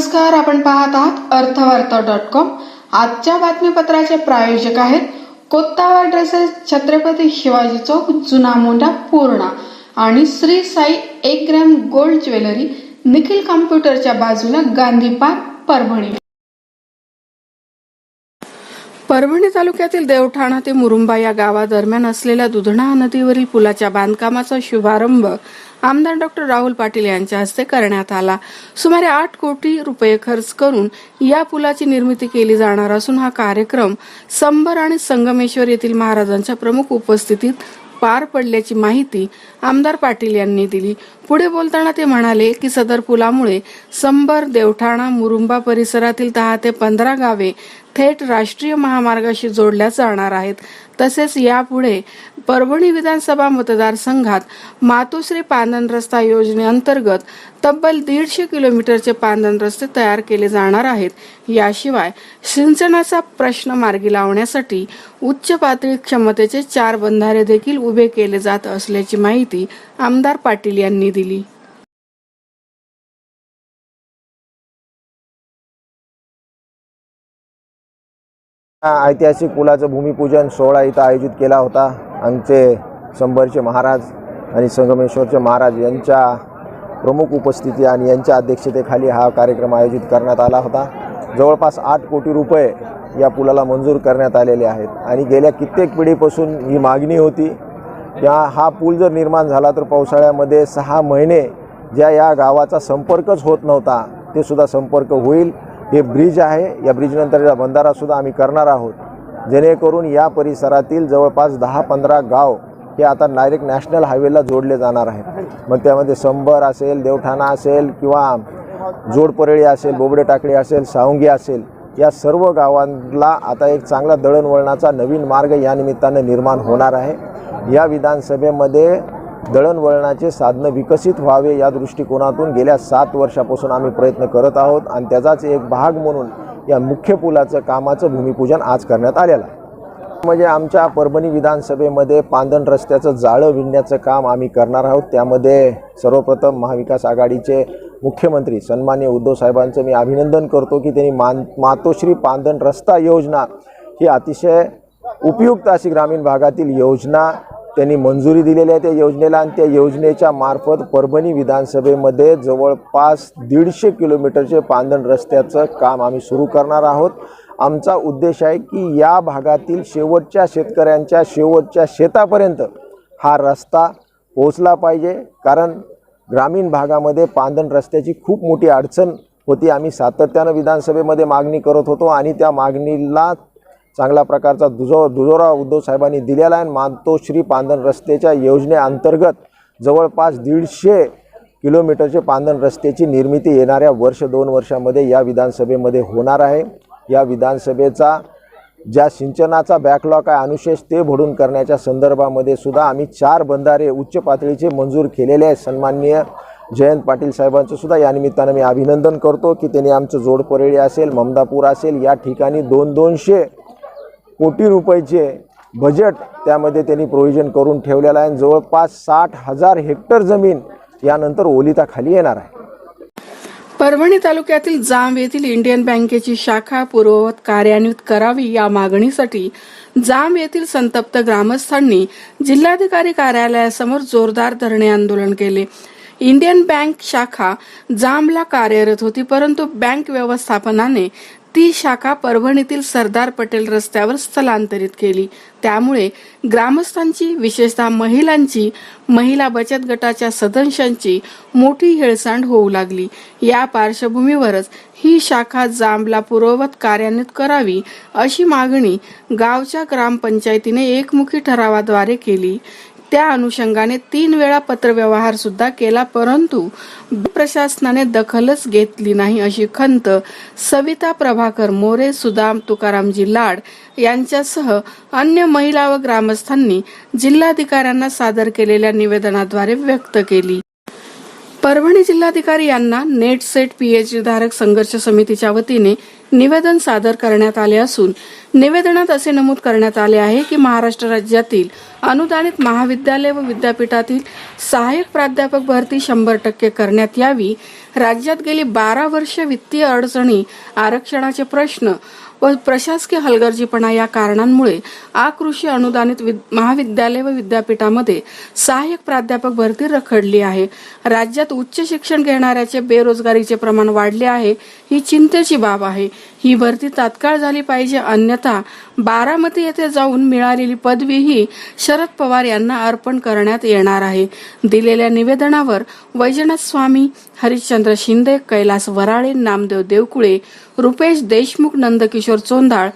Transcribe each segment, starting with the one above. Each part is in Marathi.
नमस्कार आपण पाहत आहात अर्थवार्ता डॉट कॉम. आजच्या बातमीपत्राचे प्रायोजक आहेत कोत्तावा ड्रेसेस छत्रपती शिवाजी चौक जुना मोंढा पूर्णा. आणि श्री साई एक ग्रॅम गोल्ड ज्वेलरी निखिल कॉम्प्युटरच्या बाजूला गांधी पार्क परभणी. परभणी तालुक्यातील देवठाणा ते मुरुंबा या गावादरम्यान असलेल्या दुधणा नदीवरील पुलाच्या बांधकामाचा शुभारंभ आमदार डॉक्टर राहुल पाटील यांच्या हस्ते करण्यात आला. सुमारे आठ कोटी रुपये खर्च करून या पुलाची निर्मिती केली जाणार असून हा कार्यक्रम संबर आणि संगमेश्वर येथील महाराजांच्या प्रमुख उपस्थितीत पार पडल्याची माहिती आमदार पाटील यांनी दिली. पुढे बोलताना ते म्हणाले की सदर पुलामुळे संबर देवठाणा मुरुंबा परिसरातील दहा ते पंधरा गावे थेट राष्ट्रीय महामार्गाशी जोडल्या जाणार आहेत. तसेच यापुढे परभणी विधानसभा मतदारसंघात मातोश्री पांदन रस्ता योजनेअंतर्गत तब्बल दीडशे किलोमीटरचे पांदन रस्ते तयार केले जाणार आहेत. याशिवाय सिंचनाचा प्रश्न मार्गी लावण्यासाठी उच्च पातळी क्षमतेचे चार बंधारे देखील उभे केले जात असल्याची माहिती आमदार पाटील यांनी दिली. हा ऐतिहासिक पुलाचं भूमिपूजन सोहळा इथं आयोजित केला होता. आमचे संभरचे महाराज आणि संगमेश्वरचे महाराज यांच्या प्रमुख उपस्थिती आणि यांच्या अध्यक्षतेखाली हा कार्यक्रम आयोजित करण्यात आला होता. जवळपास आठ कोटी रुपये या पुलाला मंजूर करण्यात आलेले आहेत आणि गेल्या कित्येक पिढीपासून ही मागणी होती. या हा पूल जर निर्माण झाला तर पावसाळ्यामध्ये सहा महिने ज्या या गावाचा संपर्कच होत नव्हता ते सुद्धा संपर्क होईल. हे ब्रिज आहे. या ब्रिजनंतरचा बंधारासुद्धा आम्ही करणार आहोत. जेणेकरून या परिसरातील जवळपास दहा पंधरा गाव हे आता डायरेक्ट नॅशनल हायवेला जोडले जाणार आहेत. मग त्यामध्ये संबर असेल देवठाणा असेल किंवा जोडपरळी असेल बोबडे टाकळी असेल सावंगी असेल या सर्व गावांना आता एक चांगला दळणवळणाचा नवीन मार्ग या निमित्तानं निर्माण होणार आहे. या विधानसभेमध्ये दळणवळणाचे साधनं विकसित व्हावे या दृष्टिकोनातून गेल्या सात वर्षापासून आम्ही प्रयत्न करत आहोत आणि त्याचाच एक भाग म्हणून या मुख्य पुलाचं कामाचं भूमिपूजन आज करण्यात आलेलं आहे. म्हणजे आमच्या परभणी विधानसभेमध्ये पांदण रस्त्याचं जाळं विणण्याचं काम आम्ही करणार आहोत. त्यामध्ये सर्वप्रथम महाविकास आघाडीचे मुख्यमंत्री सन्मान्य उद्धव साहेबांचं मी अभिनंदन करतो की त्यांनी मान मातोश्री पांदण रस्ता योजना ही अतिशय उपयुक्त अशी ग्रामीण भागातील योजना त्यांनी मंजुरी दिलेली आहे त्या योजनेला आणि त्या योजनेच्या मार्फत परभणी विधानसभेमध्ये जवळपास दीडशे किलोमीटरचे पांदण रस्त्याचं काम आम्ही सुरू करणार आहोत. आमचा उद्देश आहे की या भागातील शेवटच्या शेतकऱ्यांच्या शेवटच्या शेतापर्यंत हा रस्ता पोहोचला पाहिजे. कारण ग्रामीण भागामध्ये पांदण रस्त्याची खूप मोठी अडचण होती. आम्ही सातत्यानं विधानसभेमध्ये मागणी करत होतो आणि त्या मागणीला चांगल्या प्रकारचा दुजो दुजोरा उद्धव साहेबांनी दिलेला आहे. मातोश्री पांदन रस्त्याच्या योजनेअंतर्गत जवळपास दीडशे किलोमीटरचे पांधन रस्त्याची निर्मिती येणाऱ्या वर्ष दोन वर्षामध्ये या विधानसभेमध्ये होणार आहे. या विधानसभेचा ज्या सिंचनाचा बॅकलॉग आहे अनुशेष ते भरून करण्याच्या संदर्भामध्ये सुद्धा आम्ही चार बंधारे उच्च पातळीचे मंजूर केलेले आहेत. सन्माननीय जयंत पाटील साहेबांचं सुद्धा या निमित्तानं मी अभिनंदन करतो की त्यांनी आमचं जोडपरेळी असेल ममदापूर असेल या ठिकाणी दोन दोनशे कोटी रुपयाचे बजेट त्यामध्ये त्यांनी प्रोव्हिजन करून ठेवलेलं आहे. आणि जवळपास साठ हजार हेक्टर जमीन यानंतर ओलिताखाली येणार आहे. परभणी तालुक्यातील जांब येथील इंडियन बँकेची शाखा पूर्ववत कार्यान्वित करावी या मागणीसाठी जांब येथील संतप्त ग्रामस्थांनी जिल्हाधिकारी कार्यालयासमोर जोरदार धरणे आंदोलन केले. इंडियन बँक शाखा जांबला कार्यरत होती परंतु बँक व्यवस्थापनाने ती शाखा परभणीतील सरदार पटेल रस्त्यावर स्थलांतरित केली. त्यामुळे ग्रामस्थांची विशेषतः महिलांची महिला बचत गटाच्या सदस्यांची मोठी हेळसांड होऊ लागली. या पार्श्वभूमीवरच ही शाखा जांबला पूर्ववत कार्यान्वित करावी अशी मागणी गावच्या ग्रामपंचायतीने एकमुखी ठरावाद्वारे केली. त्या अनुषंगाने तीन वेळा पत्रव्यवहार सुद्धा केला परंतु प्रशासनाने दखलच घेतली नाही अशी खंत सविता प्रभाकर मोरे सुदाम तुकारामजी लाड यांच्यासह अन्य महिला व ग्रामस्थांनी जिल्हाधिकाऱ्यांना सादर केलेल्या निवेदनाद्वारे व्यक्त केली. परभणी जिल्हाधिकारी यांना नेट सेट पीएचडी धारक संघर्ष समितीच्या वतीने निवेदन सादर करण्यात आले असून निवेदनात असे नमूद करण्यात आले आहे की महाराष्ट्र राज्यातील अनुदानित महाविद्यालय व विद्यापीठातील सहाय्यक प्राध्यापक भरती शंभर टक्के करण्यात यावी. राज्यात गेली बारा वर्ष वित्तीय अडचणी आरक्षणाचे प्रश्न व प्रशासकीय हलगर्जीपणा या कारणांमुळे आकृषी अनुदानित महाविद्यालय व विद्यापीठामध्ये सहाय्यक प्राध्यापक भरती रखडली आहे. राज्यात उच्च शिक्षण घेणाऱ्याचे बेरोजगारीचे प्रमाण वाढले आहे ही चिंतेची बाब आहे. ही भरती तात्काळ झाली पाहिजे अन्यथा बारामती येथे जाऊन मिळालेली पदवी ही शरद पवार यांना अर्पण करण्यात येणार आहे. दिलेल्या निवेदनावर वैजनाथ स्वामी हरिश्चंद्र शिंदे कैलास वराळे नामदेव देवकुळे रुपेश देशमुख नंदकिशोर चोंदाळ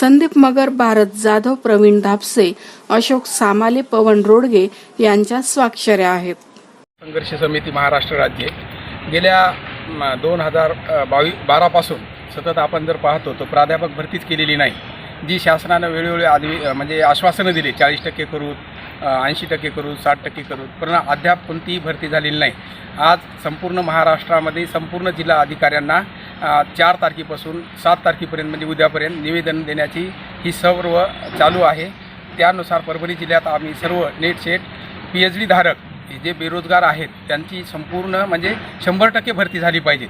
संदीप मगर भारत जाधव प्रवीण धापसे अशोक सामाले पवन रोडगे यांच्या स्वाक्षऱ्या आहेत. संघर्ष समिती महाराष्ट्र राज्य. गेल्या दोन हजार बावीस बारापासून सतत आपण जर पाहतो तर प्राध्यापक भरतीच केलेली नाही. जी शासनानं वेळोवेळी आधी म्हणजे आश्वासनं दिली चाळीस टक्के करू ऐंशी टक्के करू साठ टक्के करू पण अद्याप कोणतीही भरती झालेली नाही. आज संपूर्ण महाराष्ट्रामध्ये संपूर्ण जिल्हा अधिकाऱ्यांना चार तारखेपासून सात तारखेपर्यंत म्हणजे उद्यापर्यंत निवेदन देण्याची ही सर्व चालू आहे. त्यानुसार परभणी जिल्ह्यात आम्ही सर्व NET SET P H D धारक हे जे बेरोजगार आहेत त्यांची संपूर्ण म्हणजे शंभर टक्के भरती झाली पाहिजे.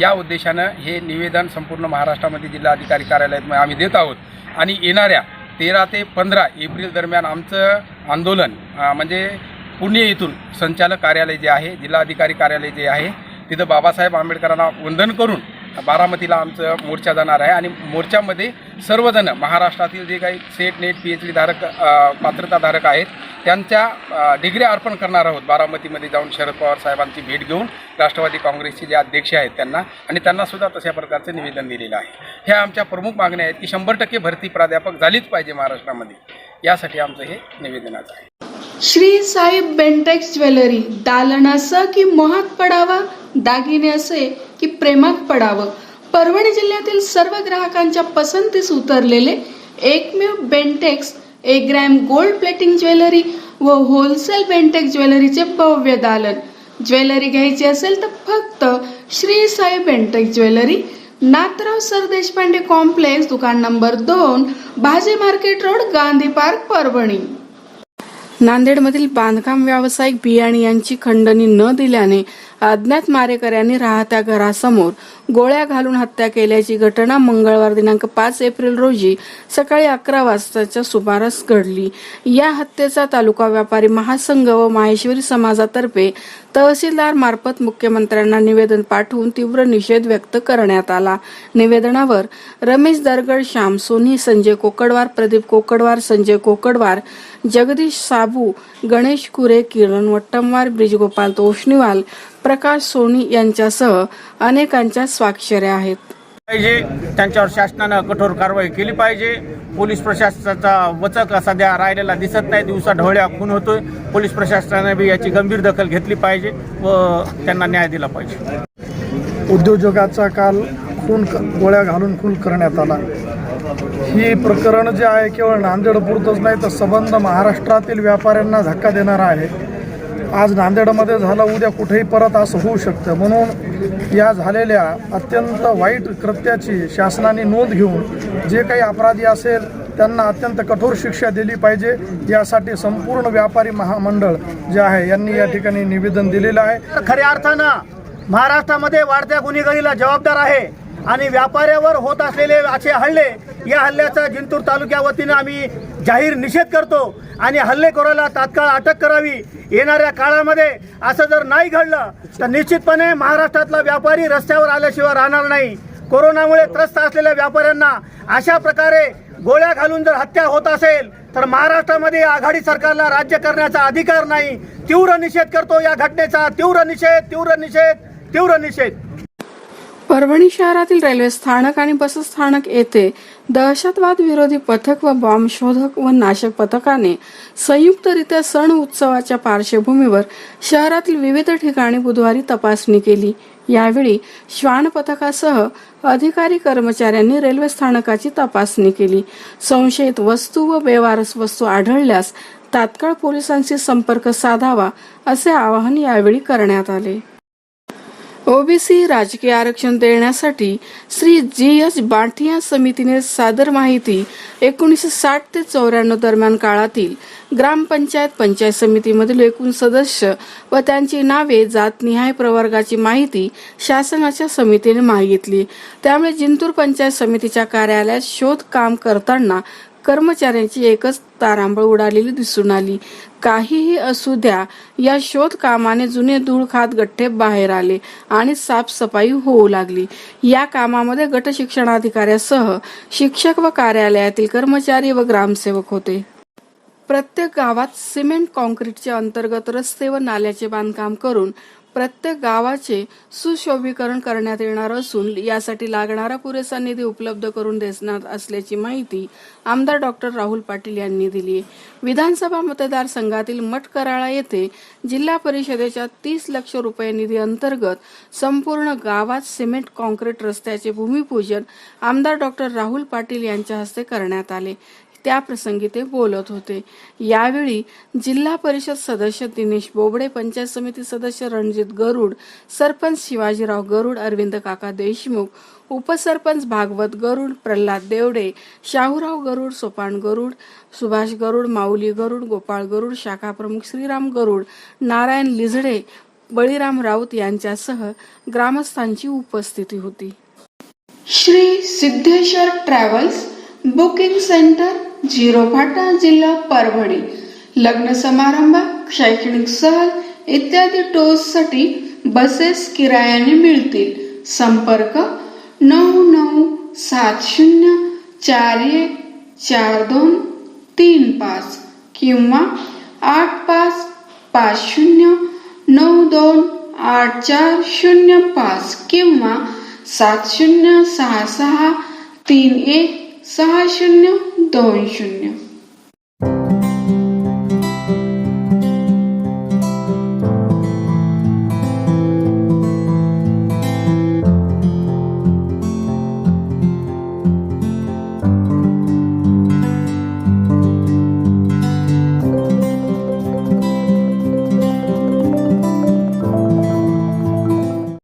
या उद्देशानं हे निवेदन संपूर्ण महाराष्ट्रामध्ये जिल्हाधिकारी कार्यालयात आम्ही देत आहोत. आणि येणाऱ्या तेरा ते पंधरा एप्रिल दरम्यान आमचं आंदोलन म्हणजे पुणे येथून संचालक कार्यालय जे आहे जिल्हाधिकारी कार्यालय जे आहे तिथं बाबासाहेब आंबेडकरांना वंदन करून बारामतीला आमचं मोर्चा जाणार आहे. आणि मोर्चामध्ये सर्वजण महाराष्ट्रातील जे काही SET NET P H D धारक पात्रताधारक आहेत त्यांच्या डिग्र्या अर्पण करणार आहोत. बारामतीमध्ये जाऊन शरद पवार साहेबांची भेट घेऊन राष्ट्रवादी काँग्रेसचे जे अध्यक्ष आहेत त्यांना आणि त्यांनासुद्धा तशा प्रकारचं निवेदन दिलेलं आहे. ह्या आमच्या प्रमुख मागण्या आहेत की शंभर टक्के भरती प्राध्यापक झालीच पाहिजे महाराष्ट्रामध्ये. यासाठी आमचं हे निवेदनाचं आहे. श्री साहेब बेंटेक्स ज्वेलरी दालन असं की मोहात पडावं? दागिने असे की प्रेमात पडावं? परभणी जिल्ह्यातील सर्व ग्राहकांच्या पसंतीस उतरलेले एकमेव बेंटेक्स एक ग्रॅम गोल्ड प्लेटिंग ज्वेलरी व होलसेल बेंटेक्स ज्वेलरीचे भव्य दालन. ज्वेलरी घ्यायची असेल तर फक्त Shri Sai Bentex jewellery. Nathrao sir Deshpande complex दुकान नंबर दोन भाजी market road Gandhi park Parbhani. नांदेडमधील बांधकाम व्यावसायिक बियाणी यांची खंडणी न दिल्याने अज्ञात मारेकऱ्यांनी राहत्या घरासमोर गोळ्या घालून हत्या केल्याची घटना मंगळवार दिनांक पाच एप्रिल रोजी सकाळी अकरा वाजताच्या सुमारास घडली. या हत्येचा तालुका व्यापारी महासंघ व माहेश्वरी समाजातर्फे तहसीलदार मार्फत मुख्यमंत्र्यांना निवेदन पाठवून तीव्र निषेध व्यक्त करण्यात आला. निवेदनावर रमेश दरगड श्याम सोनी संजय कोकडवार प्रदीप कोकडवार संजय कोकडवार जगदीश साबू गणेश कुरे किरण वट्टमवार ब्रिजगोपाल तोष्णीवाल प्रकाश सोनी यांच्यासह अनेकांच्या स्वाक्षऱ्या आहेत. पाहिजे त्यांच्यावर शासनानं कठोर कारवाई केली पाहिजे. पोलीस प्रशासनाचा वचक सध्या राहिलेला दिसत नाही. दिवसा ढवळ्या खून होतोय. पोलीस प्रशासनाने बी याची गंभीर दखल घेतली पाहिजे व त्यांना न्याय दिला पाहिजे. उद्योजकाचा काल खून क- गोळ्या घालून खून करण्यात आला. ही प्रकरण जे आहे केवळ नांदेडपुरतंच नाही तर संबंध महाराष्ट्रातील व्यापाऱ्यांना धक्का देणारं आहे. आज नांदेडमध्ये झालं उद्या कुठेही परत असं होऊ शकतं. म्हणून या झालेल्या अत्यंत वाईट कृत्याची शासनाने नोंद घेऊन जे काही अपराधी असेल त्यांना अत्यंत कठोर शिक्षा दिली पाहिजे. यासाठी संपूर्ण व्यापारी महामंडळ जे आहे यांनी या ठिकाणी निवेदन दिलेलं आहे. खऱ्या अर्थानं महाराष्ट्रामध्ये वाढत्या गुन्हेगारीला जबाबदार आहे आणि व्यापाऱ्यावर होत असलेले असे हल्ले या हल्ल्याचा जिंतूर तालुक्या वतीनं आम्ही जाहीर निषेध करतो आणि हल्लेखोराला तात्काळ अटक करावी. येणाऱ्या काळामध्ये असं जर नाही घडलं तर निश्चितपणे महाराष्ट्रातला व्यापारी रस्त्यावर आल्याशिवाय राहणार नाही. कोरोनामुळे त्रस्त असलेल्या व्यापाऱ्यांना अशा प्रकारे गोळ्या घालून जर हत्या होत असेल तर महाराष्ट्रामध्ये आघाडी सरकारला राज्य करण्याचा अधिकार नाही. तीव्र निषेध करतो या घटनेचा. तीव्र निषेध तीव्र निषेध तीव्र निषेध. परभणी शहरातील रेल्वे स्थानक आणि बसस्थानक येथे दहशतवाद विरोधी पथक व बॉम्ब शोधक व नाशक पथकाने संयुक्तरित्या सण उत्सवाच्या पार्श्वभूमीवर शहरातील विविध ठिकाणी बुधवारी तपासणी केली. यावेळी श्वान पथकासह अधिकारी कर्मचाऱ्यांनी रेल्वे स्थानकाची तपासणी केली. संशयित वस्तू व बेवारस वस्तू आढळल्यास तात्काळ पोलिसांशी संपर्क साधावा असे आवाहन यावेळी करण्यात आले. ओबीसी राजकीय आरक्षण देण्यासाठी श्री जी एच बांठिया समितीने सादर माहिती एकोणीसशे साठ ते चौऱ्याण्णव दरम्यान काळातील ग्रामपंचायत पंचायत समितीमधील एकूण सदस्य व त्यांची नावे जातनिहाय प्रवर्गाची माहिती शासनाच्या समितीने मागितली. त्यामुळे जिंतूर पंचायत समितीच्या कार्यालयात शोध काम करताना कर्मचाऱ्यांची एकच तारांबळ उडालेली दिसून आली. काहीही असू द्या या शोध कामाने जुने धूळ खात गठ्ठे बाहेर आले आणि साफसफाई होऊ लागली. या कामामध्ये गट शिक्षणाधिकाऱ्यासह शिक्षक व कार्यालयातील कर्मचारी व ग्रामसेवक होते. प्रत्येक गावात सिमेंट काँक्रीटच्या अंतर्गत रस्ते व नाल्याचे बांधकाम करून प्रत्येक गावाचे सुशोभीकरण करण्यात येणार असून यासाठी लागणारा पुरेसा निधी उपलब्ध करून देणार असल्याची माहिती आमदार डॉक्टर राहुल पाटील यांनी दिली विधानसभा मतदारसंघातील मठकराळा येथे जिल्हा परिषदेच्या तीस लक्ष रुपये निधी अंतर्गत संपूर्ण गावात सिमेंट कॉन्क्रीट रस्त्याचे भूमिपूजन आमदार डॉक्टर राहुल पाटील यांच्या हस्ते करण्यात आले. त्याप्रसंगी ते बोलत होते. यावेळी जिल्हा परिषद सदस्य दिनेश बोबडे पंचायत समिती सदस्य रणजित गरुड सरपंच शिवाजीराव गरुड अरविंद काका देशमुख उपसरपंच भागवत गरुड प्रल्हाद देवडे शाहूराव गरुड सोपान गरुड सुभाष गरुड माऊली गरुड गोपाळ गरुड शाखा प्रमुख श्रीराम गरुड नारायण लिझडे बळीराम राऊत यांच्यासह ग्रामस्थांची उपस्थिती होती. Shri Siddheshwar travels booking centre zero Phata जिल्हा परभणी. लग्न समारंभ शैक्षणिक सहल इत्यादी टोससाठी बसेस किरायाने मिळतील. संपर्क नऊ नऊ सात शून्य चार एक चार दोन तीन पाच किंवा आठ पाच पाच शून्य नऊ दोन आठ चार शून्य पाच किंवा सात शून्य सहा सहा तीन एक सहा शून्य दोन शून्य.